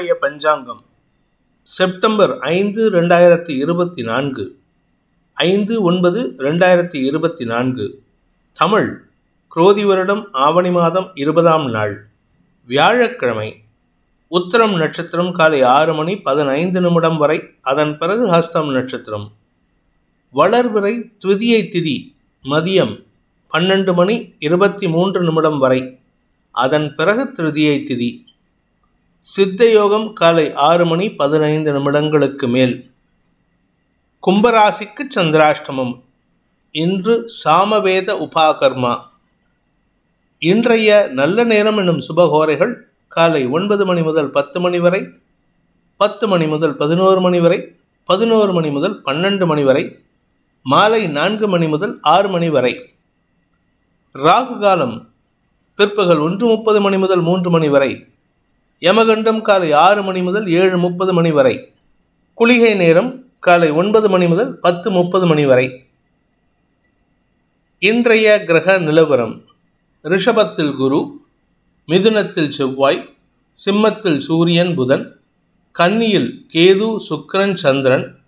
இன்றைய பஞ்சாங்கம். செப்டம்பர் ஐந்து ரெண்டாயிரத்தி இருபத்தி நான்கு. ஐந்து ஒன்பது ரெண்டாயிரத்தி இருபத்தி நான்கு. தமிழ் குரோதி வருடம் ஆவணி மாதம் இருபதாம் நாள். வியாழக்கிழமை உத்தரம் நட்சத்திரம் காலை ஆறு மணி பதினைந்து நிமிடம் வரை அதன் பிறகு ஹஸ்தம் நட்சத்திரம். வளர்விரை துதியை திதி மதியம் பன்னெண்டு மணி இருபத்தி மூன்று நிமிடம் வரை. அதன் பிறகு திருதியை திதி. சித்த யோகம் காலை ஆறு மணி பதினைந்து நிமிடங்களுக்கு மேல். கும்பராசிக்கு சந்திராஷ்டமம். இன்று சாமவேத உபாகர்மா. இன்றைய நல்ல நேரம் என்னும் சுபகோரைகள் காலை ஒன்பது மணி முதல் பத்து மணி வரை பத்து மணி முதல் பதினோரு மணி வரை பதினோரு மணி முதல் பன்னெண்டு மணி வரை மாலை நான்கு மணி முதல் ஆறு மணி வரை. ராகு காலம் பிற்பகல் ஒன்று முப்பது மணி முதல் மூன்று மணி வரை யமகண்டம் காலை ஆறு மணி முதல் ஏழு முப்பது மணி வரை. குளிகை நேரம் காலை ஒன்பது மணி முதல் பத்து முப்பது மணி வரை. இன்றைய கிரக நிலவரம். ரிஷபத்தில் குரு மிதுனத்தில் செவ்வாய் சிம்மத்தில் சூரியன் புதன் கன்னியில் கேது சுக்கரன் சந்திரன்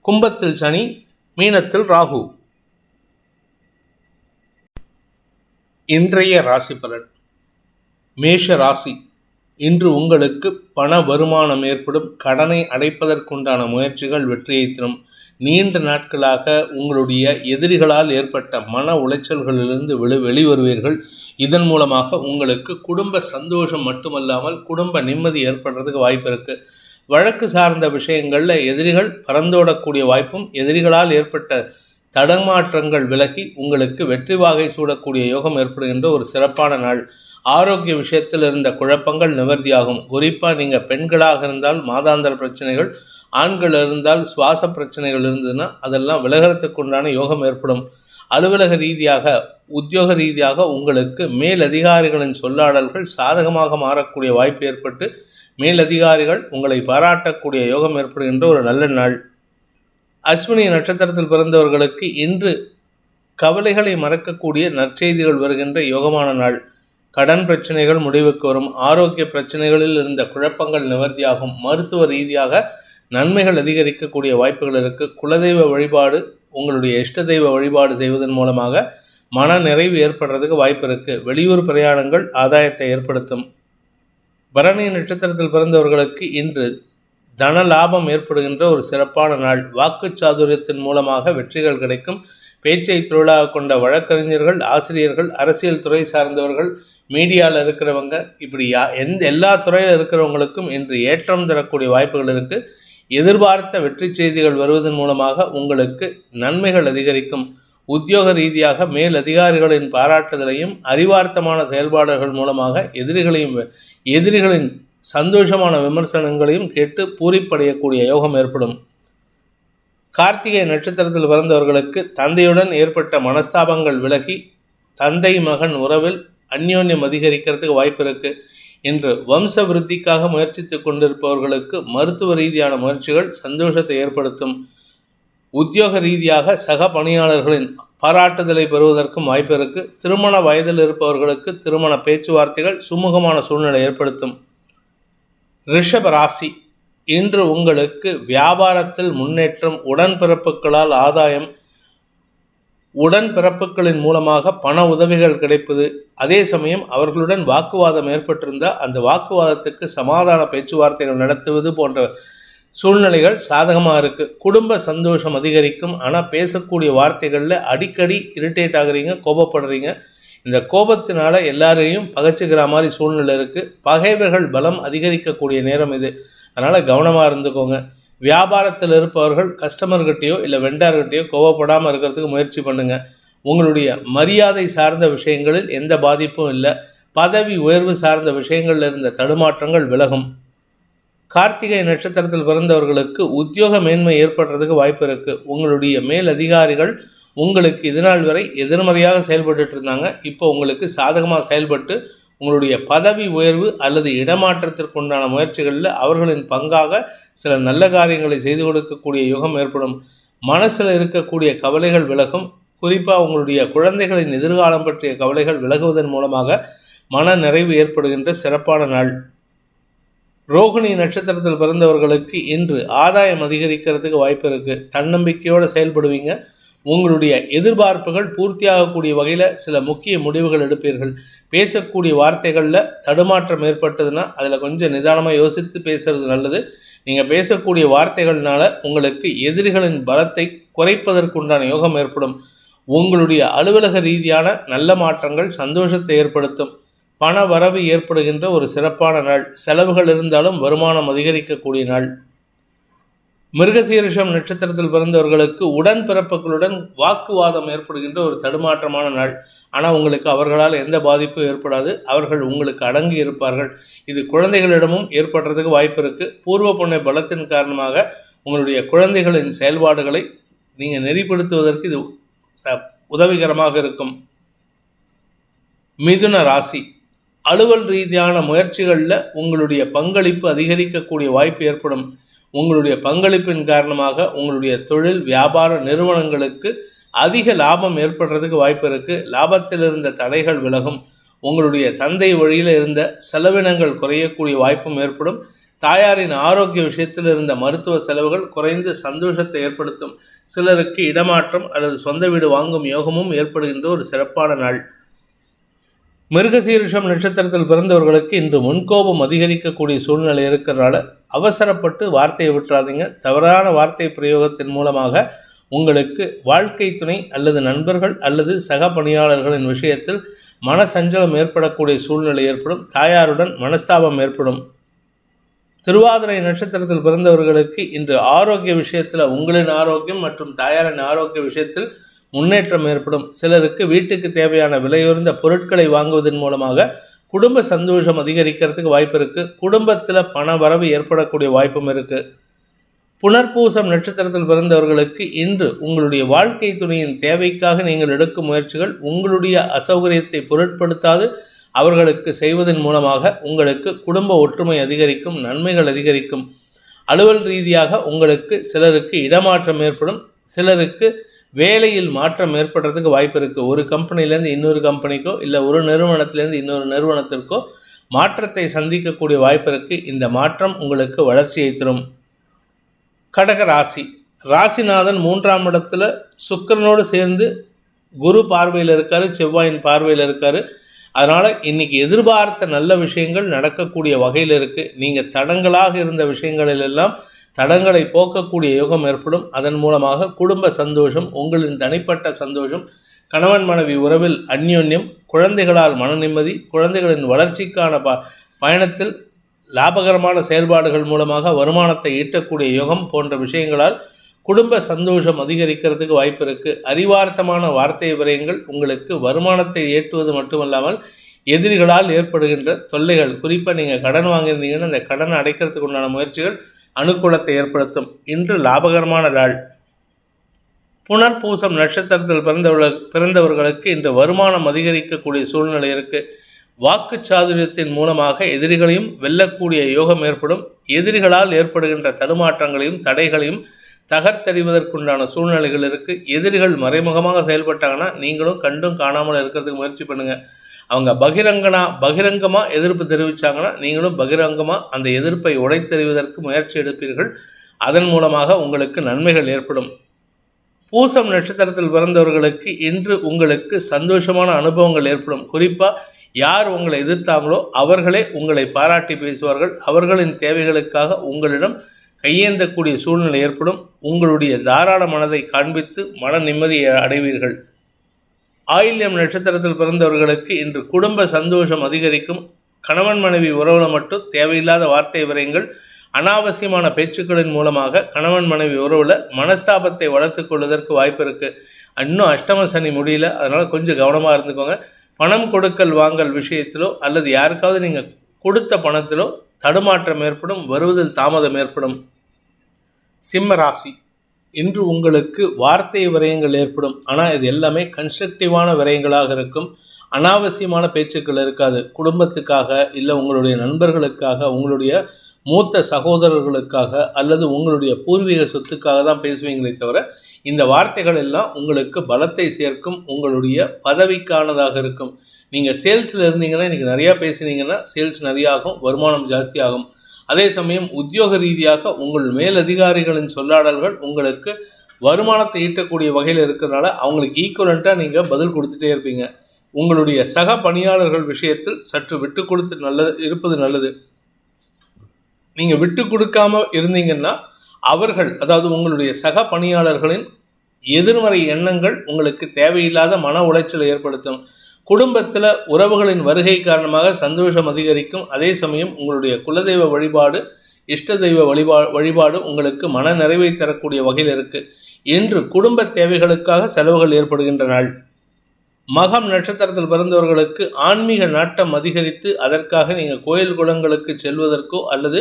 கும்பத்தில் சனி மீனத்தில் ராகு. இன்றைய ராசி பலன். மேஷ ராசி. இன்று உங்களுக்கு பண வருமானம் ஏற்படும். கடனை அடைப்பதற்குண்டான முயற்சிகள் வெற்றியை தரும் நீண்ட நாட்களாக உங்களுடைய எதிரிகளால் ஏற்பட்ட மன உளைச்சல்களிலிருந்து வெளி வெளிவருவீர்கள். இதன் மூலமாக உங்களுக்கு குடும்ப சந்தோஷம் மட்டுமல்லாமல் குடும்ப நிம்மதி ஏற்படுறதுக்கு வாய்ப்பு இருக்கு. வழக்கு சார்ந்த விஷயங்களில் எதிரிகள் பறந்தோடக்கூடிய வாய்ப்பும் எதிரிகளால் ஏற்பட்ட தடமாற்றங்கள் விலகி உங்களுக்கு வெற்றி வாகை சூடக்கூடிய யோகம் ஏற்படுகின்ற ஒரு சிறப்பான நாள். ஆரோக்கிய விஷயத்தில் இருந்த குழப்பங்கள் நிவர்த்தியாகும். குறிப்பாக நீங்கள் பெண்களாக இருந்தால் மாதாந்திர பிரச்சனைகள் ஆண்கள் இருந்தால் சுவாச பிரச்சனைகள் இருந்ததுன்னா அதெல்லாம் விலகிறதுக்குண்டான யோகம் ஏற்படும். அலுவலக ரீதியாக உத்தியோக ரீதியாக உங்களுக்கு மேலதிகாரிகளின் சொல்லாடல்கள் சாதகமாக மாறக்கூடிய வாய்ப்பு ஏற்பட்டு மேலதிகாரிகள் உங்களை பாராட்டக்கூடிய யோகம் ஏற்படுகின்ற ஒரு நல்ல நாள். அஸ்வினி நட்சத்திரத்தில் பிறந்தவர்களுக்கு இன்று கவலைகளை மறக்கக்கூடிய நற்செய்திகள் வருகின்ற யோகமான நாள். கடன் பிரச்சனைகள் முடிவுக்கு வரும். ஆரோக்கிய பிரச்சனைகளில் இருந்த குழப்பங்கள் நிவர்த்தியாகும். மருத்துவ ரீதியாக நன்மைகள் அதிகரிக்கக்கூடிய வாய்ப்புகள் இருக்கு. குலதெய்வ வழிபாடு உங்களுடைய இஷ்ட தெய்வ வழிபாடு செய்வதன் மூலமாக மன நிறைவு ஏற்படுறதுக்கு வாய்ப்பு இருக்கு. வெளியூர் பிரயாணங்கள் ஆதாயத்தை ஏற்படுத்தும். பரணி நட்சத்திரத்தில் பிறந்தவர்களுக்கு இன்று தன லாபம் ஏற்படுகின்ற ஒரு சிறப்பான நாள். வாக்கு சாதுரியத்தின் மூலமாக வெற்றிகள் கிடைக்கும். பேச்சை தொழிலாக கொண்ட வழக்கறிஞர்கள் ஆசிரியர்கள் அரசியல் துறை சார்ந்தவர்கள் மீடியாவில் இருக்கிறவங்க இப்படி யா எந்த எல்லா துறையில் இருக்கிறவங்களுக்கும் இன்று ஏற்றம் தரக்கூடிய வாய்ப்புகள் இருக்குது எதிர்பார்த்த வெற்றி செய்திகள் வருவதன் மூலமாக உங்களுக்கு நன்மைகள் அதிகரிக்கும். உத்தியோக ரீதியாக மேல் அதிகாரிகளின் பாராட்டுதலையும் அறிவார்த்தமான செயல்பாடுகள் மூலமாக எதிரிகளையும் எதிரிகளின் சந்தோஷமான விமர்சனங்களையும் கேட்டு பூரிப்படையக்கூடிய யோகம் ஏற்படும். கார்த்திகை நட்சத்திரத்தில் பிறந்தவர்களுக்கு தந்தையுடன் ஏற்பட்ட மனஸ்தாபங்கள் விலகி தந்தை மகன் உறவில் அந்யோன்யம் அதிகரிக்கிறதுக்கு வாய்ப்பு இருக்குது இன்று வம்ச விருத்திக்காக முயற்சித்து கொண்டிருப்பவர்களுக்கு மருத்துவ ரீதியான முயற்சிகள் சந்தோஷத்தை ஏற்படுத்தும். உத்தியோக ரீதியாக சக பணியாளர்களின் பாராட்டுதலை பெறுவதற்கும் வாய்ப்பு இருக்கு. திருமண வயதில் இருப்பவர்களுக்கு திருமண பேச்சுவார்த்தைகள் சுமூகமான சூழ்நிலை ஏற்படுத்தும். ரிஷப ராசி இன்று உங்களுக்கு வியாபாரத்தில் முன்னேற்றம் உடன்பிறப்புகளால் ஆதாயம் உடன்பிறப்புகளின் மூலமாக பண உதவிகள் கிடைப்பது. அதே சமயம் அவர்களுடன் வாக்குவாதம் ஏற்பட்டிருந்தால் அந்த வாக்குவாதத்துக்கு சமாதான பேச்சுவார்த்தைகள் நடத்துவது போன்ற சூழ்நிலைகள் சாதகமாக இருக்குது குடும்ப சந்தோஷம் அதிகரிக்கும். ஆனால் பேசக்கூடிய வார்த்தைகளில் அடிக்கடி இரிட்டேட் ஆகுறீங்க கோபப்படுறீங்க. இந்த கோபத்தினால எல்லாரையும் பகைச்சிக்கிற மாதிரி சூழ்நிலை இருக்குது பகைவர்கள் பலம் அதிகரிக்கக்கூடிய நேரம் இது. அதனால் கவனமாக இருந்துக்கோங்க. வியாபாரத்தில் இருப்பவர்கள் கஸ்டமர்கிட்டயோ இல்லை வெண்டார்கிட்டயோ கோவப்படாமல் இருக்கிறதுக்கு முயற்சி பண்ணுங்கள் உங்களுடைய மரியாதை சார்ந்த விஷயங்களில் எந்த பாதிப்பும் இல்லை. பதவி உயர்வு சார்ந்த விஷயங்களில் இருந்த தடுமாற்றங்கள் விலகும். கார்த்திகை நட்சத்திரத்தில் பிறந்தவர்களுக்கு உத்தியோக மேன்மை ஏற்படுறதுக்கு வாய்ப்பு இருக்குது உங்களுடைய மேல் அதிகாரிகள் உங்களுக்கு இதுநாள் வரை எதிர்மறையாக செயல்பட்டு இருந்தாங்க. இப்போ உங்களுக்கு சாதகமாக செயல்பட்டு உங்களுடைய பதவி உயர்வு அல்லது இடமாற்றத்திற்கு உண்டான முயற்சிகளில் அவர்களின் பங்காக சில நல்ல காரியங்களை செய்து கொடுக்கக்கூடிய யுகம் ஏற்படும். மனசில் இருக்கக்கூடிய கவலைகள் விலகும். குறிப்பாக உங்களுடைய குழந்தைகளின் எதிர்காலம் பற்றிய கவலைகள் விலகுவதன் மூலமாக மன நிறைவு ஏற்படுகின்ற சிறப்பான நாள். ரோகிணி நட்சத்திரத்தில் பிறந்தவர்களுக்கு இன்று ஆதாயம் அதிகரிக்கிறதுக்கு வாய்ப்பு இருக்குது தன்னம்பிக்கையோடு செயல்படுவீங்க. உங்களுடைய எதிர்பார்ப்புகள் பூர்த்தியாகக்கூடிய வகையில் சில முக்கிய முடிவுகள் எடுப்பீர்கள். பேசக்கூடிய வார்த்தைகளில் தடுமாற்றம் ஏற்பட்டதுன்னா அதில் கொஞ்சம் நிதானமாக யோசித்து பேசுறது நல்லது. நீங்கள் பேசக்கூடிய வார்த்தைகள்னால உங்களுக்கு எதிரிகளின் பலத்தை குறைப்பதற்குண்டான யோகம் ஏற்படும். உங்களுடைய அலுவலக ரீதியான நல்ல மாற்றங்கள் சந்தோஷத்தை ஏற்படுத்தும். பண வரவு ஏற்படுகின்ற ஒரு சிறப்பான நாள். செலவுகள் இருந்தாலும் வருமானம் அதிகரிக்கக்கூடிய நாள். மிருகசீரிஷம் நட்சத்திரத்தில் பிறந்தவர்களுக்கு உடன் பிறப்புகளுடன் வாக்குவாதம் ஏற்படுகின்ற ஒரு தடுமாற்றமான நாள். ஆனால் உங்களுக்கு அவர்களால் எந்த பாதிப்பும் ஏற்படாது. அவர்கள் உங்களுக்கு அடங்கி இருப்பார்கள். இது குழந்தைகளிடமும் ஏற்படுறதுக்கு வாய்ப்பு இருக்குது பூர்வ புண்ணிய பலத்தின் காரணமாக உங்களுடைய குழந்தைகளின் செயல்பாடுகளை நீங்கள் நெறிப்படுத்துவதற்கு இது ச- உதவிகரமாக இருக்கும். மிதுன ராசி. அலுவல் ரீதியான முயற்சிகளில் உங்களுடைய பங்களிப்பு அதிகரிக்கக்கூடிய வாய்ப்பு ஏற்படும். உங்களுடைய பங்களிப்பின் காரணமாக உங்களுடைய தொழில் வியாபார நிறுவனங்களுக்கு அதிக லாபம் ஏற்படுறதுக்கு வாய்ப்பு இருக்குது லாபத்தில் இருந்த தடைகள் விலகும். உங்களுடைய தந்தை வழியில் இருந்த செலவினங்கள் குறையக்கூடிய வாய்ப்பும் ஏற்படும். தாயாரின் ஆரோக்கிய விஷயத்தில் இருந்த மருத்துவ செலவுகள் குறைந்து சந்தோஷத்தை ஏற்படுத்தும். சிலருக்கு இடமாற்றம் அல்லது சொந்த வீடு வாங்கும் யோகமும் ஏற்படுகின்ற ஒரு சிறப்பான நாள். மிருகசீரிஷம் நட்சத்திரத்தில் பிறந்தவர்களுக்கு இன்று முன்கோபம் அதிகரிக்கக்கூடிய சூழ்நிலை இருக்கிறனால அவசரப்பட்டு வார்த்தையை விட்டுறாதீங்க. தவறான வார்த்தை பிரயோகத்தின் மூலமாக உங்களுக்கு வாழ்க்கை துணை அல்லது நண்பர்கள் அல்லது சக பணியாளர்களின் விஷயத்தில் மனசஞ்சலம் ஏற்படக்கூடிய சூழ்நிலை ஏற்படும். தாயாருடன் மனஸ்தாபம் ஏற்படும். திருவாதிரை நட்சத்திரத்தில் பிறந்தவர்களுக்கு இன்று ஆரோக்கிய விஷயத்தில் உங்களின் ஆரோக்கியம் மற்றும் தாயாரின் ஆரோக்கிய விஷயத்தில் முன்னேற்றம் ஏற்படும். சிலருக்கு வீட்டுக்கு தேவையான விலையுயர்ந்த பொருட்களை வாங்குவதன் மூலமாக குடும்ப சந்தோஷம் அதிகரிக்கிறதுக்கு வாய்ப்பு இருக்கு. குடும்பத்தில் பண வரவு ஏற்படக்கூடிய வாய்ப்பும் இருக்கு. புனர்பூசம் நட்சத்திரத்தில் பிறந்தவர்களுக்கு இன்று உங்களுடைய வாழ்க்கை துணையின் தேவைக்காக நீங்கள் எடுக்கும் முயற்சிகள் உங்களுடைய அசௌகரியத்தை பொருட்படுத்தாது. அவர்களுக்கு செய்வதன் மூலமாக உங்களுக்கு குடும்ப ஒற்றுமை அதிகரிக்கும் நன்மைகள் அதிகரிக்கும். அலுவல் ரீதியாக உங்களுக்கு சிலருக்கு இடமாற்றம் ஏற்படும். சிலருக்கு வேலையில் மாற்றம் ஏற்படுறதுக்கு வாய்ப்பு இருக்குது ஒரு கம்பெனிலேருந்து இன்னொரு கம்பெனிக்கோ இல்லை ஒரு நிறுவனத்திலேருந்து இன்னொரு நிறுவனத்திற்கோ மாற்றத்தை சந்திக்கக்கூடிய வாய்ப்பு இருக்குது இந்த மாற்றம் உங்களுக்கு வளர்ச்சியை தரும். கடக ராசி. ராசிநாதன் மூன்றாம் இடத்துல சுக்கிரனோடு சேர்ந்து குரு பார்வையில் இருக்கார் செவ்வாயின் பார்வையில் இருக்கார். அதனால் இன்னைக்கு எதிர்பார்த்த நல்ல விஷயங்கள் நடக்கக்கூடிய வகையில் இருக்குது நீங்கள் தடங்களாக இருந்த விஷயங்களிலெல்லாம் எல்லாம் தடங்களை போக்கக்கூடிய யோகம் ஏற்படும். அதன் மூலமாக குடும்ப சந்தோஷம் உங்களின் தனிப்பட்ட சந்தோஷம் கணவன் மனைவி உறவில் அந்யோன்யம் குழந்தைகளால் மன நிம்மதி குழந்தைகளின் வளர்ச்சிக்கான ப பயணத்தில் லாபகரமான செயல்பாடுகள் மூலமாக வருமானத்தை ஈட்டக்கூடிய யோகம் போன்ற விஷயங்களால் குடும்ப சந்தோஷம் அதிகரிக்கிறதுக்கு வாய்ப்பு இருக்குது அறிவார்த்தமான வார்த்தை விரயங்கள் உங்களுக்கு வருமானத்தை ஏற்றுவது மட்டுமல்லாமல் எதிரிகளால் ஏற்படுகின்ற தொல்லைகள் குறிப்பாக நீங்கள் கடன் வாங்கியிருந்தீங்கன்னா அந்த கடனை அடைக்கிறதுக்கு உண்டான முயற்சிகள் அனுகூலத்தை ஏற்படுத்தும். இன்று லாபகரமான நாள். புனர்பூசம் நட்சத்திரத்தில் பிறந்தவர்கள் பிறந்தவர்களுக்கு இன்று வருமானம் அதிகரிக்கக்கூடிய சூழ்நிலை இருக்கு. வாக்கு சாதுரியத்தின் மூலமாக எதிரிகளையும் வெல்லக்கூடிய யோகம் ஏற்படும். எதிரிகளால் ஏற்படுகின்ற தடுமாற்றங்களையும் தடைகளையும் தகர்த்தெறிவதற்குண்டான சூழ்நிலைகள் இருக்குது எதிரிகள் மறைமுகமாக செயல்பட்டாங்கன்னா நீங்களும் கண்டும் காணாமல் இருக்கிறதுக்கு முயற்சி பண்ணுங்கள் அவங்க பகிரங்கனா பகிரங்கமாக எதிர்ப்பு தெரிவித்தாங்கன்னா நீங்களும் பகிரங்கமாக அந்த எதிர்ப்பை உடைத்தெறிவதற்கு முயற்சி எடுப்பீர்கள். அதன் மூலமாக உங்களுக்கு நன்மைகள் ஏற்படும். பூசம் நட்சத்திரத்தில் பிறந்தவர்களுக்கு இன்று உங்களுக்கு சந்தோஷமான அனுபவங்கள் ஏற்படும். குறிப்பாக யார் உங்களை எதிர்த்தாங்களோ அவர்களே உங்களை பாராட்டி பேசுவார்கள். அவர்களின் தேவைகளுக்காக உங்களிடம் கையேந்தக்கூடிய சூழ்நிலை ஏற்படும். உங்களுடைய தாராள மனதை காண்பித்து மன நிம்மதியை அடைவீர்கள். ஆயில்யம் நட்சத்திரத்தில் பிறந்தவர்களுக்கு இன்று குடும்ப சந்தோஷம் அதிகரிக்கும். கணவன் மனைவி உறவுல மட்டும் தேவையில்லாத வார்த்தை விரயங்கள் அனாவசியமான பேச்சுக்களின் மூலமாக கணவன் மனைவி உறவுல மனஸ்தாபத்தை வளர்த்து கொள்வதற்கு வாய்ப்பு இருக்குது இன்னும் அஷ்டம சனி முடியல அதனால் கொஞ்சம் கவனமாக இருந்துக்கோங்க. பணம் கொடுக்கல் வாங்கல் விஷயத்திலோ அல்லது யாருக்காவது நீங்கள் கொடுத்த பணத்திலோ தடுமாற்றம் ஏற்படும் வருவதில் தாமதம் ஏற்படும். சிம்ம ராசி. இன்று உங்களுக்கு வார்த்தை விரயங்கள் ஏற்படும். ஆனால் இது எல்லாமே கன்ஸ்ட்ரக்டிவான விரயங்களாக இருக்கும். அனாவசியமான பேச்சுக்கள் இருக்காது. குடும்பத்துக்காக இல்லை உங்களுடைய நண்பர்களுக்காக உங்களுடைய மூத்த சகோதரர்களுக்காக அல்லது உங்களுடைய பூர்வீக சொத்துக்காக தான் பேசுவீங்களே தவிர இந்த வார்த்தைகள் எல்லாம் உங்களுக்கு பலத்தை சேர்க்கும் உங்களுடைய பதவிக்கானதாக இருக்கும். நீங்கள் சேல்ஸில் இருந்தீங்கன்னா இன்றைக்கி நிறையா பேசுனீங்கன்னா சேல்ஸ் நிறைய ஆகும் வருமானம் ஜாஸ்தி ஆகும் அதே சமயம் உத்தியோக ரீதியாக உங்கள் மேலதிகாரிகளின் சொல்லாடல்கள் உங்களுக்கு வருமானத்தை ஈட்டக்கூடிய வகையில் இருக்கிறதுனால அவங்களுக்கு ஈக்குவலண்ட்டாக நீங்கள் பதில் கொடுத்துட்டே இருப்பீங்க. உங்களுடைய சக பணியாளர்கள் விஷயத்தில் சற்று விட்டு கொடுத்து நல்லது இருப்பது நல்லது. நீங்கள் விட்டு கொடுக்காம இருந்தீங்கன்னா அவர்கள் அதாவது உங்களுடைய சக பணியாளர்களின் எதிர்மறை எண்ணங்கள் உங்களுக்கு தேவையில்லாத மன உளைச்சலை ஏற்படுத்தும். குடும்பத்தில் உறவுகளின் வருகை காரணமாக சந்தோஷம் அதிகரிக்கும். அதே சமயம் உங்களுடைய குலதெய்வ வழிபாடு இஷ்ட தெய்வ வழிபா வழிபாடு உங்களுக்கு மன நிறைவை தரக்கூடிய வகையில் இருக்குது இன்று குடும்ப தேவைகளுக்காக செலவுகள் ஏற்படுகின்ற நாள். மகம் நட்சத்திரத்தில் பிறந்தவர்களுக்கு ஆன்மீக நாட்டம் அதிகரித்து அதற்காக நீங்கள் கோயில் குளங்களுக்கு செல்வதற்கோ அல்லது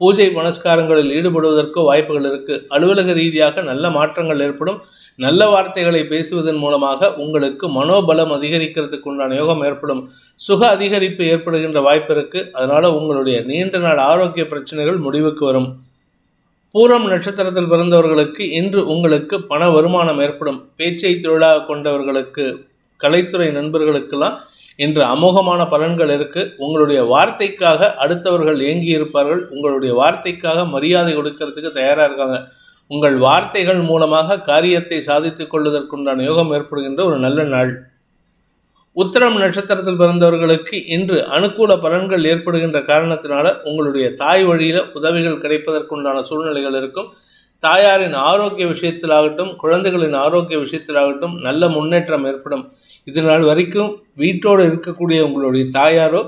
பூஜை புனஸ்காரங்களில் ஈடுபடுவதற்கு வாய்ப்புகள் இருக்குது அலுவலக ரீதியாக நல்ல மாற்றங்கள் ஏற்படும். நல்ல வார்த்தைகளை பேசுவதன் மூலமாக உங்களுக்கு மனோபலம் அதிகரிக்கிறதுக்கு உண்டான யோகம் ஏற்படும். சுக அதிகரிப்பு ஏற்படுகின்ற வாய்ப்பு இருக்குது அதனால் உங்களுடைய நீண்ட நாள் ஆரோக்கிய பிரச்சனைகள் முடிவுக்கு வரும். பூரம் நட்சத்திரத்தில் பிறந்தவர்களுக்கு இன்று உங்களுக்கு பண வருமானம் ஏற்படும். பேச்சை தொழிலாக கொண்டவர்களுக்கு கலைத்துறை நண்பர்களுக்கெல்லாம் இன்று அமோகமான பலன்கள் இருக்கு. உங்களுடைய வார்த்தைக்காக அடுத்தவர்கள் ஏங்கி இருப்பார்கள். உங்களுடைய வார்த்தைக்காக மரியாதை கொடுக்கறதுக்கு தயாராக இருக்காங்க. உங்கள் வார்த்தைகள் மூலமாக காரியத்தை சாதித்துக் கொள்வதற்குண்டான யோகம் ஏற்படுகின்ற ஒரு நல்ல நாள். உத்தரம் நட்சத்திரத்தில் பிறந்தவர்களுக்கு இன்று அனுகூல பலன்கள் ஏற்படுகின்ற காரணத்தினால உங்களுடைய தாய் வழியில் உதவிகள் கிடைப்பதற்குண்டான சூழ்நிலைகள் இருக்கும். தாயாரின் ஆரோக்கிய விஷயத்திலாகட்டும் குழந்தைகளின் ஆரோக்கிய விஷயத்திலாகட்டும் நல்ல முன்னேற்றம் ஏற்படும். இது நாள் வரைக்கும் வீட்டோடு இருக்கக்கூடிய உங்களுடைய தாயாரோ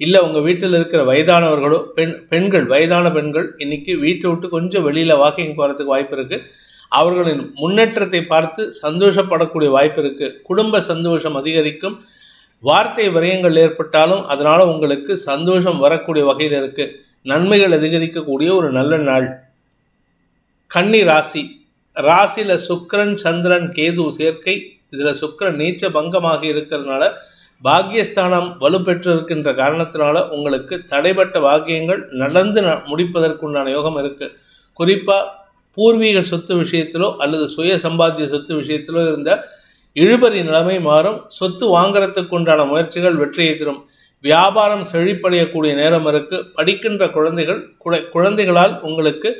இல்லை உங்கள் வீட்டில் இருக்கிற வயதானவர்களோ பெண் பெண்கள் வயதான பெண்கள் இன்றைக்கி வீட்டை விட்டு கொஞ்சம் வெளியில் வாக்கிங் போகிறதுக்கு வாய்ப்பு இருக்குது அவர்களின் முன்னேற்றத்தை பார்த்து சந்தோஷப்படக்கூடிய வாய்ப்பு இருக்குது குடும்ப சந்தோஷம் அதிகரிக்கும். வார்த்தை விரயங்கள் ஏற்பட்டாலும் அதனால் உங்களுக்கு சந்தோஷம் வரக்கூடிய வகையில் இருக்குது நன்மைகள் அதிகரிக்கக்கூடிய ஒரு நல்ல நாள். கன்னி ராசி. ராசியில் சுக்கரன் சந்திரன் கேது சேர்க்கை இதில் சுக்கரன் நீச்ச பங்கமாக இருக்கிறதுனால பாக்கியஸ்தானம் வலுப்பெற்று இருக்கின்ற காரணத்தினால உங்களுக்கு தடைப்பட்ட பாக்கியங்கள் நடந்து ந முடிப்பதற்குண்டான யோகம் இருக்குது குறிப்பாக பூர்வீக சொத்து விஷயத்திலோ அல்லது சுய சம்பாத்திய சொத்து விஷயத்திலோ இருந்த இழுபறி நிலைமை மாறும். சொத்து வாங்குறதுக்கு உண்டான முயற்சிகள் வெற்றியை தரும். வியாபாரம் செழிப்படையக்கூடிய நேரம் இருக்குது படிக்கின்ற குழந்தைகள் குழந்தைகளால் உங்களுக்கு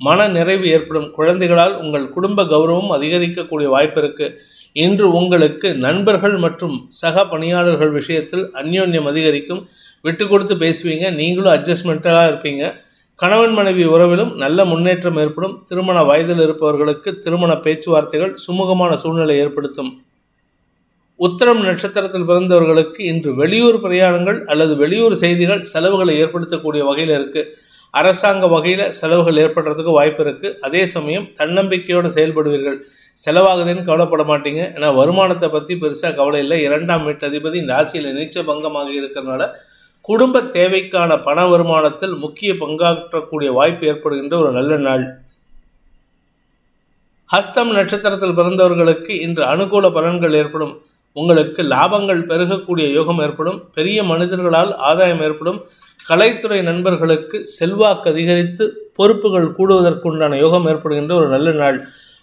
மன நிறைவு ஏற்படும். குழந்தைகளால் உங்கள் குடும்ப கௌரவம் அதிகரிக்கக்கூடிய வாய்ப்பு இருக்குது இன்று உங்களுக்கு நண்பர்கள் மற்றும் சக பணியாளர்கள் விஷயத்தில் அந்யோன்யம் அதிகரிக்கும். விட்டு கொடுத்து பேசுவீங்க. நீங்களும் அட்ஜஸ்ட்மெண்ட்டாக இருப்பீங்க. கணவன் மனைவி உறவிலும் நல்ல முன்னேற்றம் ஏற்படும். திருமண வயதில் இருப்பவர்களுக்கு திருமண பேச்சுவார்த்தைகள் சுமூகமான சூழ்நிலை ஏற்படுத்தும். உத்தரம் நட்சத்திரத்தில் பிறந்தவர்களுக்கு இன்று வெளியூர் பிரயாணங்கள் அல்லது வெளியூர் செய்திகள் செலவுகளை ஏற்படுத்தக்கூடிய வகையில் இருக்குது அரசாங்க வகையில் செலவுகள் ஏற்படுறதுக்கு வாய்ப்பு இருக்குது அதே சமயம் தன்னம்பிக்கையோடு செயல்படுவீர்கள். செலவாகுதுன்னு கவலைப்பட மாட்டீங்க. ஏன்னா வருமானத்தை பற்றி பெருசாக கவலை இல்லை. இரண்டாம் வீட்டதிபதி இந்த ராசியில் நீச்ச பங்கமாக இருக்கிறதுனால குடும்ப தேவைக்கான பண வருமானத்தில் முக்கிய பங்காற்றக்கூடிய வாய்ப்பு ஏற்படுகின்ற ஒரு நல்ல நாள். ஹஸ்தம் நட்சத்திரத்தில் பிறந்தவர்களுக்கு இன்று அனுகூல பலன்கள் ஏற்படும். உங்களுக்கு லாபங்கள் பெருகக்கூடிய யோகம் ஏற்படும். பெரிய மனிதர்களால் ஆதாயம் ஏற்படும். கலைத்துறை நண்பர்களுக்கு செல்வாக்கு அதிகரித்து பொறுப்புகள் கூடுவதற்குண்டான யோகம் ஏற்படுகின்ற ஒரு நல்ல நாள்.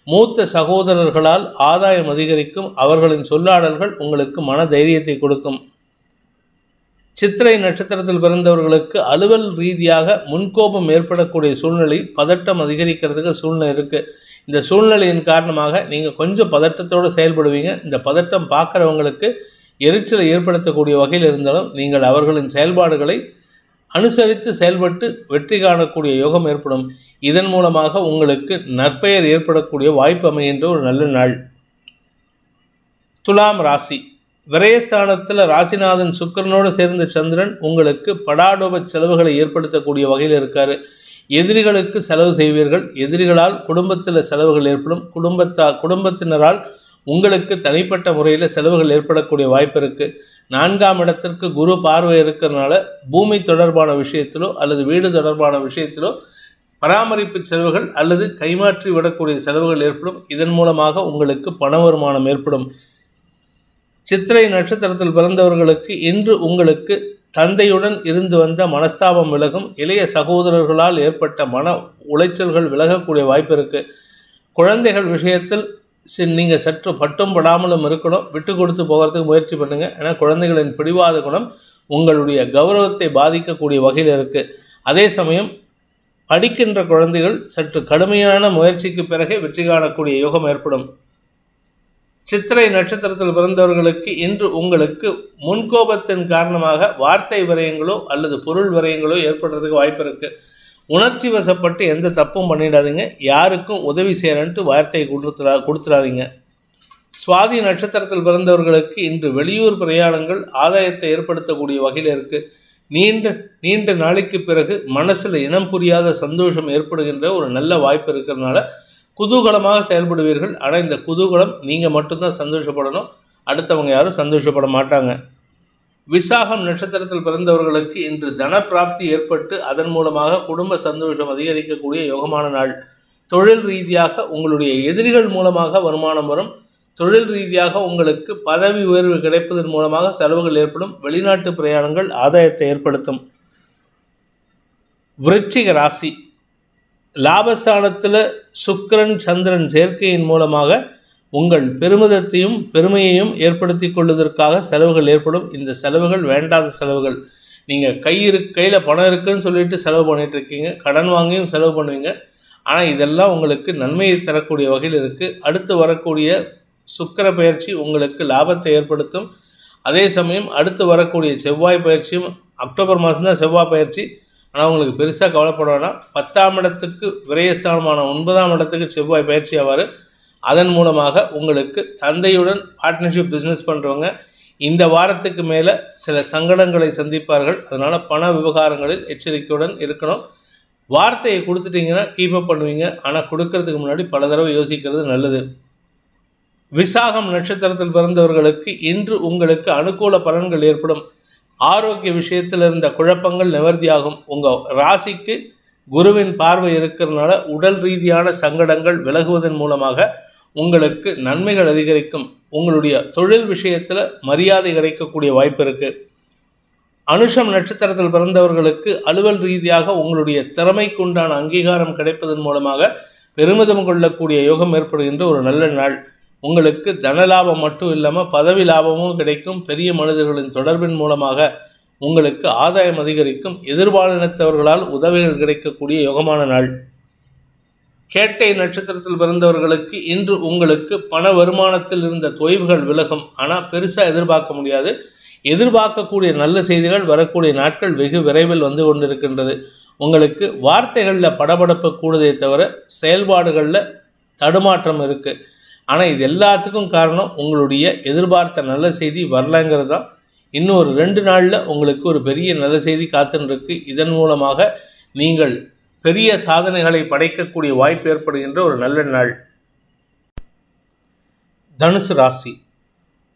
மூத்த சகோதரர்களால் ஆதாயம் அதிகரிக்கும் அவர்களின் சொல்லாடல்கள் உங்களுக்கு மன தைரியத்தை கொடுக்கும். சித்திரை நட்சத்திரத்தில் பிறந்தவர்களுக்கு அலுவல் ரீதியாக முன்கோபம் ஏற்படக்கூடிய சூழ்நிலை பதட்டம் அதிகரிக்கிறதுக்கு சூழ்நிலை இருக்குது இந்த சூழ்நிலையின் காரணமாக நீங்கள் கொஞ்சம் பதட்டத்தோடு செயல்படுவீங்க. இந்த பதட்டம் பார்க்குறவங்களுக்கு எரிச்சலை ஏற்படுத்தக்கூடிய வகையில் இருந்தாலும் நீங்கள் அவர்களின் செயல்பாடுகளை அனுசரித்து செயல்பட்டு வெற்றி காணக்கூடிய யோகம் ஏற்படும். இதன் மூலமாக உங்களுக்கு நற்பெயர் ஏற்படக்கூடிய வாய்ப்பு அமைகின்ற ஒரு நல்ல நாள். துலாம் ராசி. விரயஸ்தானத்தில் ராசிநாதன் சுக்கரனோடு சேர்ந்த சந்திரன் உங்களுக்கு படாடோப செலவுகளை ஏற்படுத்தக்கூடிய வகையில் இருக்கார். எதிரிகளுக்கு செலவு செய்வீர்கள். எதிரிகளால் குடும்பத்தில் செலவுகள் ஏற்படும். குடும்பத்தா குடும்பத்தினரால் உங்களுக்கு தனிப்பட்ட முறையில் செலவுகள் ஏற்படக்கூடிய வாய்ப்பு இருக்குது நான்காம் இடத்திற்கு குரு பார்வை இருக்கிறதுனால பூமி தொடர்பான விஷயத்திலோ அல்லது வீடு தொடர்பான விஷயத்திலோ பராமரிப்பு செலவுகள் அல்லது கைமாற்றி விடக்கூடிய செலவுகள் ஏற்படும். இதன் மூலமாக உங்களுக்கு பண வருமானம் ஏற்படும். சித்திரை நட்சத்திரத்தில் பிறந்தவர்களுக்கு இன்று உங்களுக்கு தந்தையுடன் இருந்து வந்த மனஸ்தாபம் விலகும். இளைய சகோதரர்களால் ஏற்பட்ட மன உளைச்சல்கள் விலகக்கூடிய வாய்ப்பு இருக்குது குழந்தைகள் விஷயத்தில் சரி நீங்கள் சற்று பட்டும் படாமலும் இருக்கணும். விட்டு கொடுத்து போகிறதுக்கு முயற்சி பண்ணுங்கள் ஏன்னா குழந்தைகளின் பிடிவாத குணம் உங்களுடைய கௌரவத்தை பாதிக்கக்கூடிய வகையில் இருக்குது அதே சமயம் படிக்கின்ற குழந்தைகள் சற்று கடுமையான முயற்சிக்கு பிறகே வெற்றி காணக்கூடிய யோகம் ஏற்படும். சித்திரை நட்சத்திரத்தில் பிறந்தவர்களுக்கு இன்று உங்களுக்கு முன்கோபத்தின் காரணமாக வார்த்தை விரயங்களோ அல்லது பொருள் விரயங்களோ ஏற்படுறதுக்கு வாய்ப்பு இருக்குது உணர்ச்சி வசப்பட்டு எந்த தப்பும் பண்ணிடாதீங்க. யாருக்கும் உதவி செய்யணுன்ட்டு வார்த்தையை கொடுத்துடா கொடுத்துடாதீங்க சுவாதி நட்சத்திரத்தில் பிறந்தவர்களுக்கு இன்று வெளியூர் பிரயாணங்கள் ஆதாயத்தை ஏற்படுத்தக்கூடிய வகையில் இருக்கு. நீண்ட நீண்ட நாளைக்கு பிறகு மனசில் இனம் புரியாத சந்தோஷம் ஏற்படுகின்ற ஒரு நல்ல வாய்ப்பு இருக்கிறதுனால குதூகலமாக செயல்படுவீர்கள். ஆனால் இந்த குதூகலம் நீங்கள் மட்டும்தான் சந்தோஷப்படணும். அடுத்தவங்க யாரும் சந்தோஷப்பட மாட்டாங்க. விசாகம் நட்சத்திரத்தில் பிறந்தவர்களுக்கு இன்று தன பிராப்தி ஏற்பட்டு அதன் மூலமாக குடும்ப சந்தோஷம் அதிகரிக்கக்கூடிய யோகமான நாள். தொழில் ரீதியாக உங்களுடைய எதிரிகள் மூலமாக வருமானம் வரும். தொழில் ரீதியாக உங்களுக்கு பதவி உயர்வு கிடைப்பதன் மூலமாக செலவுகள் ஏற்படும். வெளிநாட்டு பிரயாணங்கள் ஆதாயத்தை ஏற்படுத்தும். விருச்சிக ராசி. லாபஸ்தானத்தில் சுக்கரன் சந்திரன் சேர்க்கையின் மூலமாக உங்கள் பெருமிதத்தையும் பெருமையையும் ஏற்படுத்தி கொள்வதற்காக செலவுகள் ஏற்படும். இந்த செலவுகள் வேண்டாத செலவுகள். நீங்கள் கை இரு கையில் பணம் இருக்குன்னு சொல்லிட்டு செலவு பண்ணிட்டு இருக்கீங்க. கடன் வாங்கியும் செலவு பண்ணுவீங்க. ஆனால் இதெல்லாம் உங்களுக்கு நன்மையை தரக்கூடிய வகையில் இருக்குது அடுத்து வரக்கூடிய சுக்கிர பயிற்சி உங்களுக்கு லாபத்தை ஏற்படுத்தும். அதே சமயம் அடுத்து வரக்கூடிய செவ்வாய் பயிற்சியும் அக்டோபர் மாதம்தான் செவ்வாய் பயிற்சி. ஆனால் உங்களுக்கு பெருசாக கவலைப்பட வேணாம். பத்தாம் இடத்துக்கு விரயஸ்தானமான ஒன்பதாம் இடத்துக்கு செவ்வாய் பயிற்சி ஆவார். அதன் மூலமாக உங்களுக்கு தந்தையுடன் பார்ட்னர்ஷிப் பிஸ்னஸ் பண்ணுறவங்க இந்த வாரத்துக்கு மேலே சில சங்கடங்களை சந்திப்பார்கள். அதனால் பண விவகாரங்களில் எச்சரிக்கையுடன் இருக்கணும். வார்த்தையை கொடுத்துட்டீங்கன்னா கீப்பப் பண்ணுவீங்க. ஆனால் கொடுக்கறதுக்கு முன்னாடி பல தடவை யோசிக்கிறது நல்லது. விசாகம் நட்சத்திரத்தில் பிறந்தவர்களுக்கு இன்று உங்களுக்கு அனுகூல பலன்கள் ஏற்படும். ஆரோக்கிய விஷயத்தில் இருந்த குழப்பங்கள் நிவர்த்தியாகும் உங்கள் ராசிக்கு குருவின் பார்வை இருக்கிறதுனால உடல் ரீதியான சங்கடங்கள் விலகுவதன் மூலமாக உங்களுக்கு நன்மைகள் அதிகரிக்கும். உங்களுடைய தொழில் விஷயத்தில் மரியாதை கிடைக்கக்கூடிய வாய்ப்பு இருக்குது அனுஷம் நட்சத்திரத்தில் பிறந்தவர்களுக்கு அலுவல் ரீதியாக உங்களுடைய திறமைக்குண்டான அங்கீகாரம் கிடைப்பதன் மூலமாக பெருமிதம் கொள்ளக்கூடிய யோகம் ஏற்படுகின்ற ஒரு நல்ல நாள். உங்களுக்கு தன லாபம் மட்டும் இல்லாமல் பதவி லாபமும் கிடைக்கும். பெரிய மனிதர்களின் தொடர்பின் மூலமாக உங்களுக்கு ஆதாயம் அதிகரிக்கும். எதிர்பாலினத்தவர்களால் உதவிகள் கிடைக்கக்கூடிய யோகமான நாள். கேட்டை நட்சத்திரத்தில் பிறந்தவர்களுக்கு இன்று உங்களுக்கு பண வருமானத்தில் இருந்த தொய்வுகள் விலகும். ஆனால் பெருசாக எதிர்பார்க்க முடியாது. எதிர்பார்க்கக்கூடிய நல்ல செய்திகள் வரக்கூடிய நாட்கள் வெகு விரைவில் வந்து கொண்டிருக்கின்றது. உங்களுக்கு வார்த்தைகளில் படபடப்பு கூடுதே தவிர செயல்பாடுகளில் தடுமாற்றம் இருக்குது ஆனால் இது எல்லாத்துக்கும் காரணம் உங்களுடைய எதிர்பார்த்த நல்ல செய்தி வரலங்கிறது தான் இன்னும் ஒரு ரெண்டு நாளில் உங்களுக்கு ஒரு பெரிய நல்ல செய்தி காத்துன்னு இருக்கு. இதன் மூலமாக நீங்கள் பெரிய சாதனைகளை படைக்கக்கூடிய வாய்ப்பு ஏற்படுகின்ற ஒரு நல்ல நாள். தனுசு ராசி.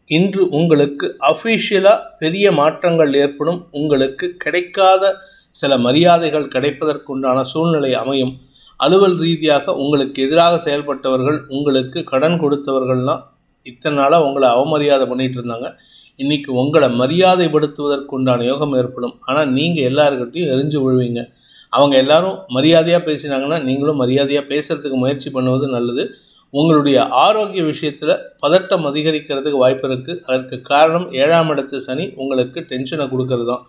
இன்று உங்களுக்கு அஃபீஷியலாக பெரிய மாற்றங்கள் ஏற்படும். உங்களுக்கு கிடைக்காத சில மரியாதைகள் கிடைப்பதற்குண்டான சூழ்நிலை அமையும். அலுவல் ரீதியாக உங்களுக்கு எதிராக செயல்பட்டவர்கள் உங்களுக்கு கடன் கொடுத்தவர்கள்லாம் இத்தனை நாளாக உங்களை அவமரியாதை பண்ணிகிட்டு இருந்தாங்க. இன்னைக்கு உங்களை மரியாதைப்படுத்துவதற்குண்டான யோகம் ஏற்படும். ஆனால் நீங்கள் எல்லாருக்கிட்டையும் எரிஞ்சு விழுவீங்க. அவங்க எல்லாரும் மரியாதையாக பேசினாங்கன்னா நீங்களும் மரியாதையாக பேசுறதுக்கு முயற்சி பண்ணுவது நல்லது. உங்களுடைய ஆரோக்கிய விஷயத்தில் பதட்டம் அதிகரிக்கிறதுக்கு வாய்ப்பு இருக்குது அதற்கு காரணம் ஏழாம் இடத்து சனி உங்களுக்கு டென்ஷனை கொடுக்கறது தான்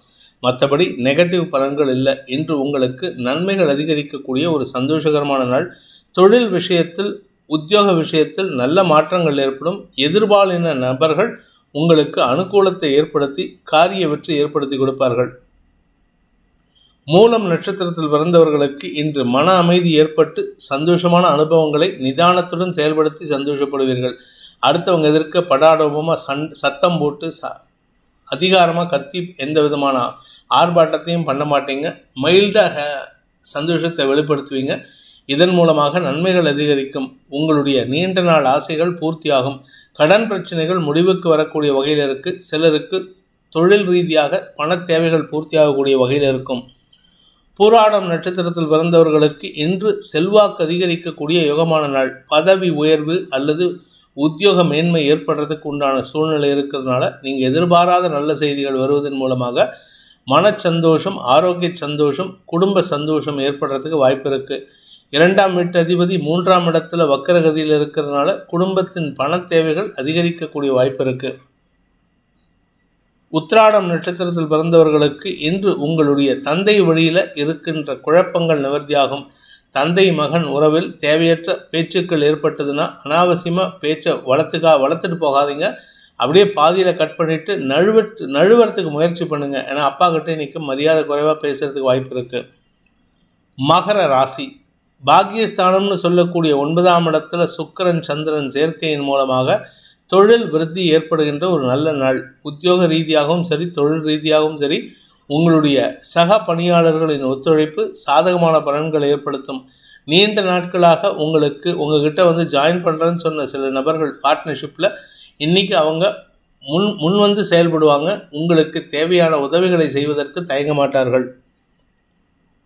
மற்றபடி நெகட்டிவ் பலன்கள் இல்லை. இன்று உங்களுக்கு நன்மைகள் அதிகரிக்கக்கூடிய ஒரு சந்தோஷகரமான நாள். தொழில் விஷயத்தில் உத்தியோக விஷயத்தில் நல்ல மாற்றங்கள் ஏற்படும். எதிர்பாலின நபர்கள் உங்களுக்கு அனுகூலத்தை ஏற்படுத்தி காரிய வெற்றி ஏற்படுத்தி கொடுப்பார்கள். மூலம் நட்சத்திரத்தில் பிறந்தவர்களுக்கு இன்று மன அமைதி ஏற்பட்டு சந்தோஷமான அனுபவங்களை நிதானத்துடன் செயல்படுத்தி சந்தோஷப்படுவீர்கள். அடுத்தவங்க எதிர்க்க படாடோபமாக சண் சத்தம் போட்டு ச அதிகாரமாக கத்தி எந்த விதமான ஆர்ப்பாட்டத்தையும் பண்ண மாட்டீங்க. மைல்டாக சந்தோஷத்தை வெளிப்படுத்துவீங்க. இதன் மூலமாக நன்மைகள் அதிகரிக்கும். உங்களுடைய நீண்ட நாள் ஆசைகள் பூர்த்தியாகும். கடன் பிரச்சனைகள் முடிவுக்கு வரக்கூடிய வகையில் இருக்கு. சிலருக்கு தொழில் ரீதியாக பண தேவைகள் பூர்த்தியாகக்கூடிய வகையில் இருக்கும். பூராடம் நட்சத்திரத்தில் பிறந்தவர்களுக்கு இன்று செல்வாக்கு அதிகரிக்கக்கூடிய யோகமான நாள். பதவி உயர்வு அல்லது உத்தியோக மேன்மை ஏற்படுறதுக்கு உண்டான சூழ்நிலை இருக்கிறதுனால நீங்கள் எதிர்பாராத நல்ல செய்திகள் வருவதன் மூலமாக மனச்சந்தோஷம் ஆரோக்கிய சந்தோஷம் குடும்ப சந்தோஷம் ஏற்படுறதுக்கு வாய்ப்பு இருக்குது இரண்டாம் வீட்டு அதிபதி மூன்றாம் இடத்துல வக்கரகதியில் இருக்கிறதுனால குடும்பத்தின் பண தேவைகள் அதிகரிக்கக்கூடிய வாய்ப்பு இருக்குது உத்ராடம் நட்சத்திரத்தில் பிறந்தவர்களுக்கு இன்று உங்களுடைய தந்தை வழியில் இருக்கின்ற குழப்பங்கள் நிவர்த்தியாகும். தந்தை மகன் உறவில் தேவையற்ற பேச்சுக்கள் ஏற்பட்டதுன்னா அனாவசியமாக பேச்சை வளர்த்துக்கா வளர்த்துட்டு போகாதீங்க. அப்படியே பாதியில் கட் பண்ணிவிட்டு நழுவட்டு நழுவுறதுக்கு முயற்சி பண்ணுங்கள் ஏன்னா அப்பா கிட்டே நிற்கும் மரியாதை குறைவாக பேசுகிறதுக்கு வாய்ப்பு இருக்குது மகர ராசி. பாக்கியஸ்தானம்னு சொல்லக்கூடிய ஒன்பதாம் இடத்துல சுக்கரன் சந்திரன் சேர்க்கையின் மூலமாக தொழில் விருத்தி ஏற்படுகின்ற ஒரு நல்ல நாள். உத்தியோக ரீதியாகவும் சரி தொழில் ரீதியாகவும் சரி உங்களுடைய சக பணியாளர்களின் ஒத்துழைப்பு சாதகமான பலன்களை ஏற்படுத்தும். நீண்ட நாட்களாக உங்களுக்கு உங்ககிட்ட வந்து ஜாயின் பண்ணுறேன்னு சொன்ன சில நபர்கள் பார்ட்னர்ஷிப்பில் இன்றைக்கி அவங்க முன் முன் வந்து செயல்படுவாங்க. உங்களுக்கு தேவையான உதவிகளை செய்வதற்கு தயங்க மாட்டார்கள்.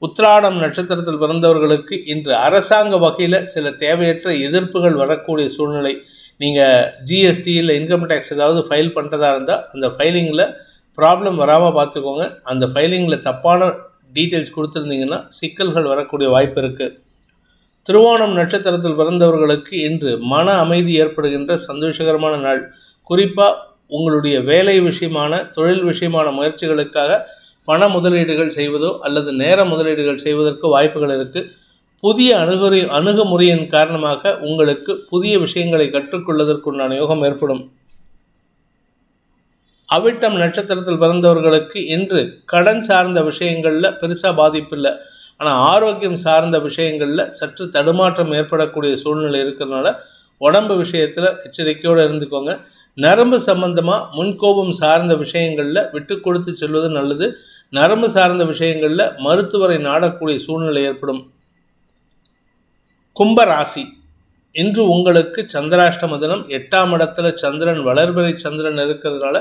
உத்ராடம் நட்சத்திரத்தில் பிறந்தவர்களுக்கு இன்று அரசாங்க வகையில் சில தேவையற்ற எதிர்ப்புகள் வரக்கூடிய சூழ்நிலை. நீங்கள் ஜிஎஸ்டி இல்லை இன்கம் டேக்ஸ் ஏதாவது ஃபைல் பண்ணுறதா இருந்தால் அந்த ஃபைலிங்கில் ப்ராப்ளம் வராமல் பார்த்துக்கோங்க. அந்த ஃபைலிங்கில் தப்பான டீட்டெயில்ஸ் கொடுத்துருந்தீங்கன்னா சிக்கல்கள் வரக்கூடிய வாய்ப்பு இருக்குது திருவோணம் நட்சத்திரத்தில் பிறந்தவர்களுக்கு இன்று மன அமைதி ஏற்படுகின்ற சந்தோஷகரமான நாள். குறிப்பாக உங்களுடைய வேலை விஷயமான தொழில் விஷயமான முயற்சிகளுக்காக பண முதலீடுகள் செய்வதோ அல்லது நேர முதலீடுகள் செய்வதற்கு வாய்ப்புகள் இருக்குது புதிய அணுகுறை அணுகுமுறையின் காரணமாக உங்களுக்கு புதிய விஷயங்களை கற்றுக்கொள்வதற்குண்டான யோகம் ஏற்படும். அவிட்டம் நட்சத்திரத்தில் பிறந்தவர்களுக்கு இன்று கடன் சார்ந்த விஷயங்களில் பெருசாக பாதிப்பு இல்லை. ஆனால் ஆரோக்கியம் சார்ந்த விஷயங்களில் சற்று தடுமாற்றம் ஏற்படக்கூடிய சூழ்நிலை இருக்கிறதுனால உடம்பு விஷயத்தில் எச்சரிக்கையோடு இருந்துக்கோங்க. நரம்பு சம்பந்தமாக முன்கோபம் சார்ந்த விஷயங்களில் விட்டு கொடுத்து செல்வது நல்லது. நரம்பு சார்ந்த விஷயங்களில் மருத்துவரை நாடக்கூடிய சூழ்நிலை ஏற்படும். கும்பராசி இன்று உங்களுக்கு சந்திராஷ்டம தினம் எட்டாம் இடத்துல சந்திரன் வளர்பிறை சந்திரன் இருக்கிறதுனால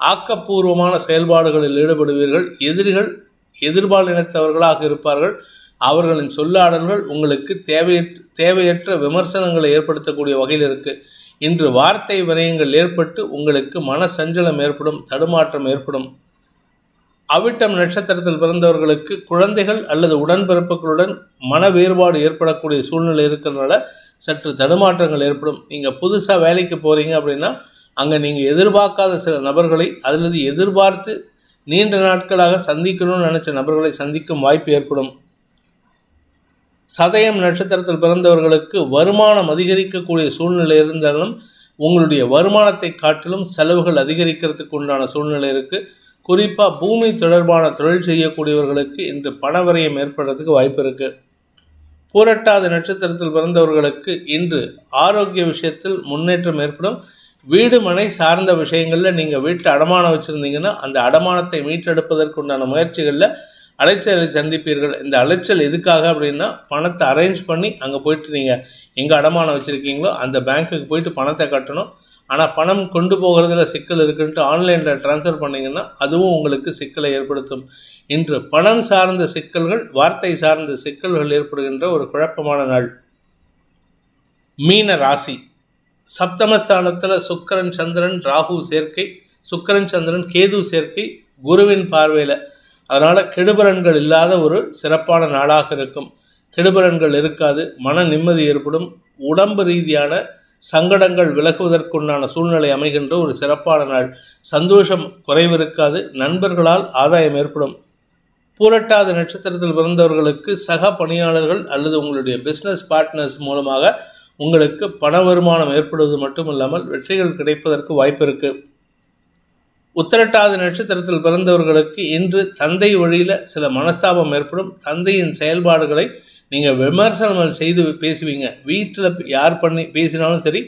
ஆக்கப்பூர்வமான செயல்பாடுகளில் ஈடுபடுவீர்கள். எதிரிகள் எதிர்பால் இனத்தவர்களாக இருப்பார்கள். அவர்களின் சொல்லாடல்கள் உங்களுக்கு தேவையற்ற தேவையற்ற விமர்சனங்களை ஏற்படுத்தக்கூடிய வகையில் இருக்குது இன்று வார்த்தை விரயங்கள் ஏற்பட்டு உங்களுக்கு மன சஞ்சலம் ஏற்படும் தடுமாற்றம் ஏற்படும். அவிட்டம் நட்சத்திரத்தில் பிறந்தவர்களுக்கு குழந்தைகள் அல்லது உடன்பிறப்புகளுடன் மன வேறுபாடு ஏற்படக்கூடிய சூழ்நிலை இருக்கிறதுனால சற்று தடுமாற்றங்கள் ஏற்படும். நீங்கள் புதுசாக வேலைக்கு போகிறீங்க அப்படின்னா அங்கே நீங்கள் எதிர்பார்க்காத சில நபர்களை அல்லது எதிர்பார்த்து நீண்ட நாட்களாக சந்திக்கணும்னு நினச்ச நபர்களை சந்திக்கும் வாய்ப்பு ஏற்படும். சதயம் நட்சத்திரத்தில் பிறந்தவர்களுக்கு வருமானம் அதிகரிக்கக்கூடிய சூழ்நிலை இருந்தாலும் உங்களுடைய வருமானத்தை காட்டிலும் செலவுகள் அதிகரிக்கிறதுக்கு உண்டான சூழ்நிலை இருக்குது குறிப்பாக பூமி தொடர்பான தொழில் செய்யக்கூடியவர்களுக்கு இன்று பணவரையம் ஏற்படுறதுக்கு வாய்ப்பு இருக்குது பூரட்டாத நட்சத்திரத்தில் பிறந்தவர்களுக்கு இன்று ஆரோக்கிய விஷயத்தில் முன்னேற்றம் ஏற்படும். வீடு மனை சார்ந்த விஷயங்களில் நீங்கள் வீட்டு அடமானம் வச்சுருந்தீங்கன்னா அந்த அடமானத்தை மீட்டெடுப்பதற்குண்டான முயற்சிகளில் அலைச்சலை சந்திப்பீர்கள். இந்த அலைச்சல் எதுக்காக அப்படின்னா பணத்தை அரேஞ்ச் பண்ணி அங்கே போயிட்டு நீங்கள் எங்கே அடமானம் வச்சுருக்கீங்களோ அந்த பேங்க்குக்கு போயிட்டு பணத்தை கட்டணும். ஆனால் பணம் கொண்டு போகிறதுல சிக்கல் இருக்குன்ட்டு ஆன்லைனில் ட்ரான்ஸ்ஃபர் பண்ணிங்கன்னா அதுவும் உங்களுக்கு சிக்கலை ஏற்படுத்தும். இன்று பணம் சார்ந்த சிக்கல்கள் வார்த்தை சார்ந்த சிக்கல்கள் ஏற்படுகின்ற ஒரு குழப்பமான நாள். மீன ராசி. சப்தமஸ்தானத்தில் சுக்கரன் சந்திரன் ராகு சேர்க்கை சுக்கரன் சந்திரன் கேது சேர்க்கை குருவின் பார்வையில். அதனால் கெடுபலன்கள் இல்லாத ஒரு சிறப்பான நாளாக இருக்கும். கெடுபலன்கள் இருக்காது மன நிம்மதி ஏற்படும். உடம்பு ரீதியான சங்கடங்கள் விலகுவதற்குண்டான சூழ்நிலை அமைகின்ற ஒரு சிறப்பான நாள். சந்தோஷம் குறைவிருக்காது நண்பர்களால் ஆதாயம் ஏற்படும். பூரட்டாத நட்சத்திரத்தில் பிறந்தவர்களுக்கு சக பணியாளர்கள் அல்லது உங்களுடைய பிஸ்னஸ் பார்ட்னர்ஸ் மூலமாக உங்களுக்கு பண வருமானம் ஏற்படுவது மட்டும் இல்லாமல் வெற்றிகள் கிடைப்பதற்கு வாய்ப்பு இருக்கு. உத்திரட்டாத நட்சத்திரத்தில் பிறந்தவர்களுக்கு இன்று தந்தை வழியில் சில மனஸ்தாபம் ஏற்படும். தந்தையின் செயல்பாடுகளை நீங்கள் விமர்சனம் செய்து பேசுவீங்க. வீட்டில் யார் பண்ணி பேசினாலும் சரி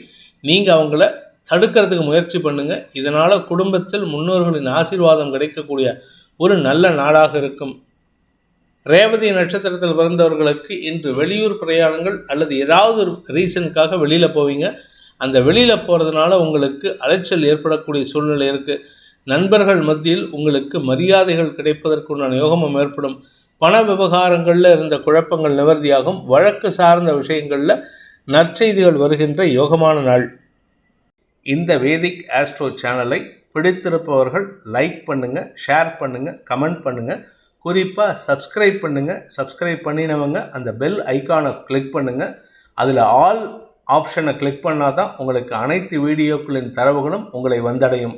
நீங்கள் அவங்கள தடுக்கிறதுக்கு முயற்சி பண்ணுங்கள் இதனால் குடும்பத்தில் முன்னோர்களின் ஆசீர்வாதம் கிடைக்கக்கூடிய ஒரு நல்ல நாளாக இருக்கும். ரேவதி நட்சத்திரத்தில் பிறந்தவர்களுக்கு இன்று வெளியூர் பிரயாணங்கள் அல்லது ஏதாவது ஒரு ரீசனுக்காக வெளியில் போவீங்க. அந்த வெளியில் போகிறதுனால உங்களுக்கு அலைச்சல் ஏற்படக்கூடிய சூழ்நிலை இருக்குது நண்பர்கள் மத்தியில் உங்களுக்கு மரியாதைகள் கிடைப்பதற்குண்டான யோகமும் ஏற்படும். பண விவகாரங்களில் இருந்த குழப்பங்கள் நிவர்த்தியாகும். வழக்கு சார்ந்த விஷயங்களில் நற்செய்திகள் வருகின்ற யோகமான நாள். இந்த வேதிக் ஆஸ்ட்ரோ சேனலை பிடித்திருப்பவர்கள் லைக் பண்ணுங்கள் ஷேர் பண்ணுங்கள் கமெண்ட் பண்ணுங்கள் குறிப்பாக சப்ஸ்கிரைப் பண்ணுங்கள் சப்ஸ்கிரைப் பண்ணினவங்க அந்த பெல் ஐக்கானை கிளிக் பண்ணுங்கள் அதில் ஆல் ஆப்ஷனை கிளிக் பண்ணால் தான் உங்களுக்கு அனைத்து வீடியோக்களின் தரவுகளும் உங்களை வந்தடையும்.